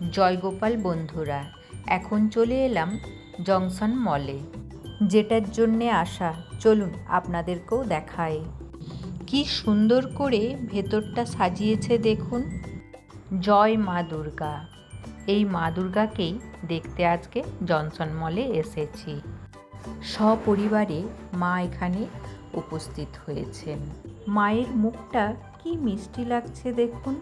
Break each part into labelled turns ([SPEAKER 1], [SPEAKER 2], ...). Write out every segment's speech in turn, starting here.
[SPEAKER 1] জয়গোপাল বন্ধুরা, এখন চলে এলাম জংশন মলে। যেটার জন্যে আসা, চলুন আপনাদেরকেও দেখায় কি সুন্দর করে ভেতরটা সাজিয়েছে দেখুন। জয় মা দুর্গা। এই মা দুর্গাকেই দেখতে আজকে জনসন মলে এসেছি। সপরিবারে মা এখানে উপস্থিত হয়েছেন। মায়ের মুখটা কি মিষ্টি লাগছে দেখুন।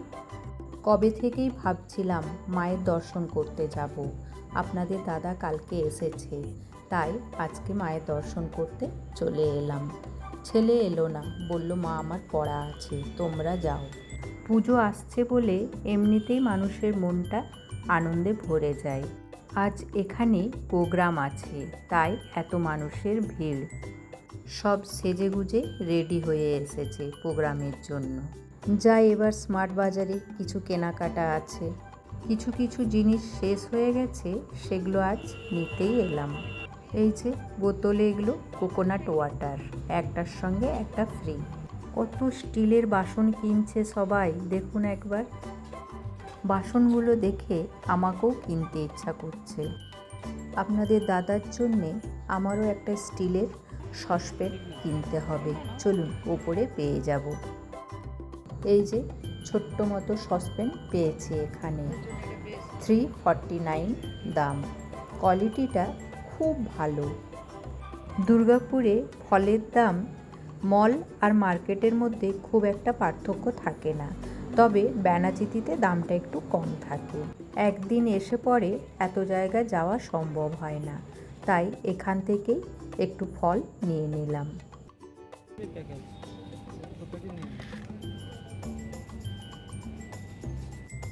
[SPEAKER 1] কবে থেকেই ভাবছিলাম মায়ের দর্শন করতে যাব। আপনাদের দাদা কালকে এসেছে, তাই আজকে মায়ের দর্শন করতে চলে এলাম। ছেলে এলো না, বলল, মা, আমার পড়া আছে, তোমরা যাও। পুজো আসছে বলে এমনিতেই মানুষের মনটা আনন্দে ভরে যায়। আজ এখানে প্রোগ্রাম আছে, তাই এত মানুষের ভিড়। সব সেজেগুজে রেডি হয়ে এসেছে প্রোগ্রামের জন্য। যাই এবার স্মার্ট বাজারে কিছু কেনাকাটা আছে। কিছু কিছু জিনিস শেষ হয়ে গেছে, সেগুলো আজ নিতেই এলাম। এই যে বোতলে এগুলো কোকোনাট ওয়াটার, একটার সঙ্গে একটা ফ্রি। কত স্টিলের বাসন কিনছে সবাই, দেখুন একবার। বাসনগুলো দেখে আমাকেও কিনতে ইচ্ছা করছে। আপনাদের দাদার জন্যে আমারও একটা স্টিলের সসপ্যান কিনতে হবে। চলুন, ওপরে পেয়ে যাব। এই যে ছোট্ট মতো সসপ্যান পেয়েছি এখানে। থ্রি ফর্টি নাইন দাম। কোয়ালিটিটা খুব ভালো। দুর্গাপুরে ফলের দাম মল আর মার্কেটের মধ্যে খুব একটা পার্থক্য থাকে না। তবে ব্যানাচিতিতে দামটা একটু কম থাকে। একদিন এসে পরে এত জায়গা যাওয়া সম্ভব হয় না। তাই এখান থেকেই একটু ফল নিয়ে নিলাম।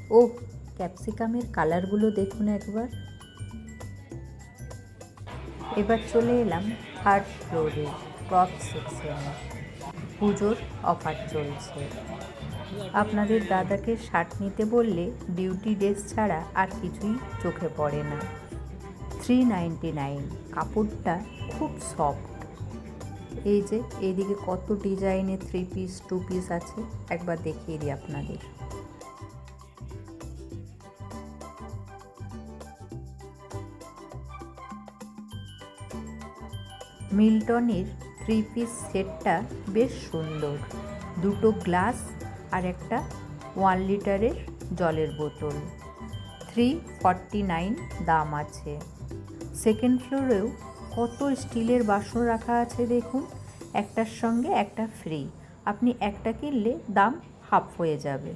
[SPEAKER 1] ও, ক্যাপসিকামের কালারগুলো দেখুন একবার। এবার চলে এলাম থার্ড ফ্লোরে ক্রপ সেকশনে পুজোর অফার চলছে। আপনাদের দাদাকে শার্ট নিতে বললে ডিউটি ড্রেস ছাড়া আর কিছুই চোখে পড়ে না। থ্রি নাইনটি নাইন কাপড়টা খুব সফট এই যে এইদিকে কত ডিজাইনের থ্রি পিস টু পিস আছে, একবার দেখিয়ে দিই আপনাদের। মিল্টনের থ্রি পিস সেটটা বেশ সুন্দর। দুটো গ্লাস আর একটা ওয়ান লিটারের জলের বোতল। থ্রি ফর্টি নাইন দাম আছে। সেকেন্ড ফ্লোরেও কত স্টিলের বাসন রাখা আছে দেখুন। একটার সঙ্গে একটা ফ্রি। আপনি একটা কিনলে দাম হাফ হয়ে যাবে।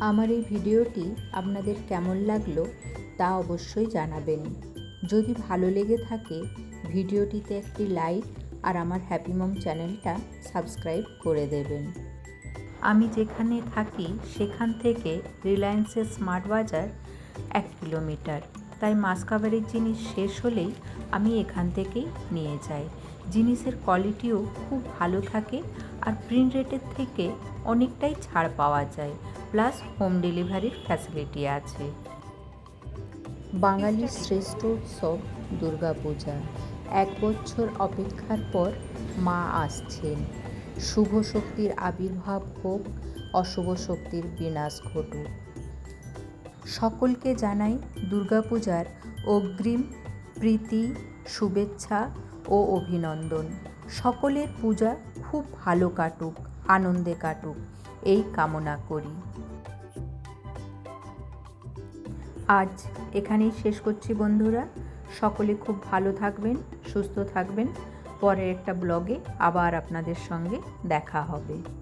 [SPEAKER 1] আমার এই ভিডিওটি আপনাদের কেমন লাগল তা অবশ্যই জানাবেন। যদি ভালো লেগে থাকে ভিডিওটিতে একটি লাইক আর আমার হ্যাপি মম চ্যানেলটা সাবস্ক্রাইব করে দেবেন। আমি যেখানে থাকি, সেখান থেকে রিলায়েন্সের স্মার্ট বাজার এক কিলোমিটার। তাই মাস কাভারের জিনিস শেষ হলেই আমি এখান থেকেই নিয়ে যাই। জিনিসের কোয়ালিটিও খুব ভালো থাকে আর প্রিন্ট রেটের থেকে অনেকটাই ছাড় পাওয়া যায়। প্লাস হোম ডেলিভারির ফ্যাসিলিটি আছে। বাঙালির শ্রেষ্ঠ উৎসব দুর্গাপূজা। এক বছর অপেক্ষার পর মা আসছেন। শুভ শক্তির আবির্ভাব হোক, অশুভ শক্তির বিনাশ ঘটুক। সকলকে জানাই দুর্গাপূজার অগ্রিম প্রীতি, শুভেচ্ছা ও অভিনন্দন। সকলের পূজা খুব ভালো কাটুক, আনন্দে কাটুক, এই কামনা করি। আজ এখানেই শেষ করছি বন্ধুরা। সকলে খুব ভালো থাকবেন সুস্থ থাকবেন। পরের একটা ব্লগে আবার আপনাদের সঙ্গে দেখা হবে।